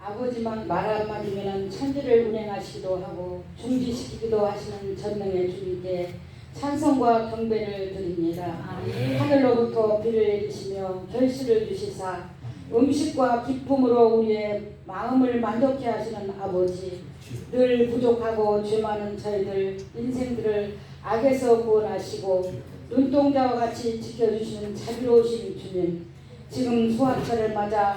아버지만 말 한마디면 천지를 운행하시기도 하고 중지시키기도 하시는 전능의 주님께 찬송과 경배를 드립니다. 하늘로부터 비를 내리시며 결실을 주시사 음식과 기쁨으로 우리의 마음을 만족케 하시는 아버지 늘 부족하고 죄 많은 저희들 인생들을 악에서 구원하시고 눈동자와 같이 지켜주시는 자비로우신 주님 지금 수확철을 맞아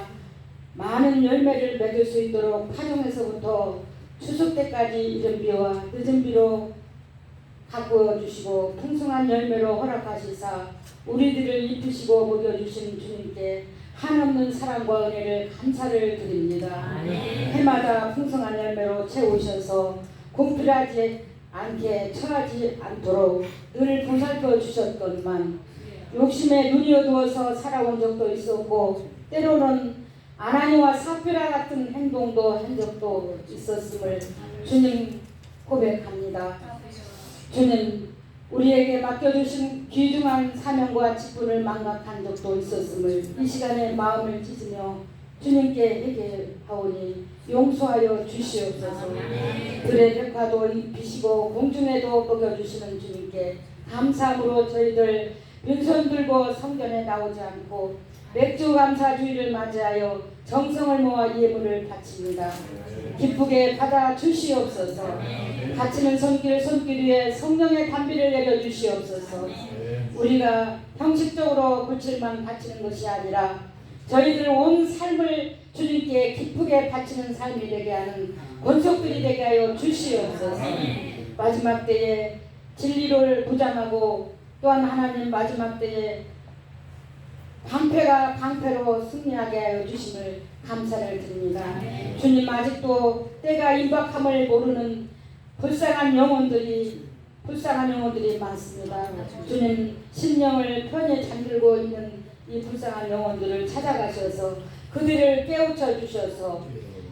많은 열매를 맺을 수 있도록 파종에서부터 추석 때까지 이른 비와 늦은 비로 가꾸어 주시고 풍성한 열매로 허락하시사 우리들을 입히시고 먹여주신 주님께 한없는 사랑과 은혜를 감사를 드립니다. 해마다 풍성한 열매로 채우셔서 공필하지 않게 처하지 않도록 늘 보살펴 주셨건만 욕심에 눈이 어두워서 살아온 적도 있었고 때로는 아나니와 사피라 같은 행동도 한 적도 있었음을 주님 고백합니다. 주님 우리에게 맡겨주신 귀중한 사명과 직분을 망각한 적도 있었음을 이 시간에 마음을 찢으며 주님께 회개하오니 용서하여 주시옵소서 들의 백화도 입히시고 공중에도 먹여주시는 주님께 감사함으로 저희들 빈손 들고 성전에 나오지 않고 맥주 감사주의를 맞이하여 정성을 모아 예물을 바칩니다. 기쁘게 받아 주시옵소서. 바치는 손길 손길 위에 성령의 단비를 내려 주시옵소서. 우리가 형식적으로 불칠만 바치는 것이 아니라 저희들 온 삶을 주님께 기쁘게 바치는 삶이 되게 하는 권속들이 되게 하여 주시옵소서. 마지막 때에 진리를 부장하고 또한 하나님 마지막 때에 방패가 방패로 승리하게 하여 주심을 감사를 드립니다. 주님 아직도 때가 임박함을 모르는 불쌍한 영혼들이 불쌍한 영혼들이 많습니다. 주님 심령을 편히 잠들고 있는 이 불쌍한 영혼들을 찾아가셔서 그들을 깨우쳐 주셔서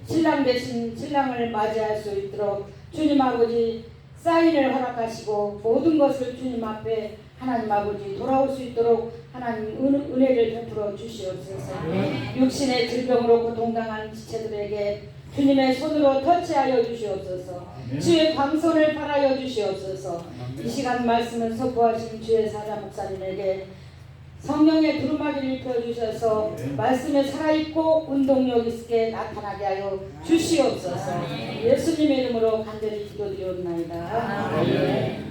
신랑 대신 신랑을 맞이할 수 있도록 주님 아버지 사인을 허락하시고 모든 것을 주님 앞에 하나님 아버지 돌아올 수 있도록 하나님 은, 은혜를 베풀어 주시옵소서. 육신의 질병으로 고통당한 지체들에게 주님의 손으로 터치하여 주시옵소서. 주의 광선을 발하여 주시옵소서. 이 시간 말씀을 선포하신 주의 사자 목사님에게 성령의 두루마기를 입혀 주셔서 말씀에 살아있고 운동력 있게 나타나게 하여 주시옵소서. 예수님의 이름으로 간절히 기도드리옵나이다. 아멘.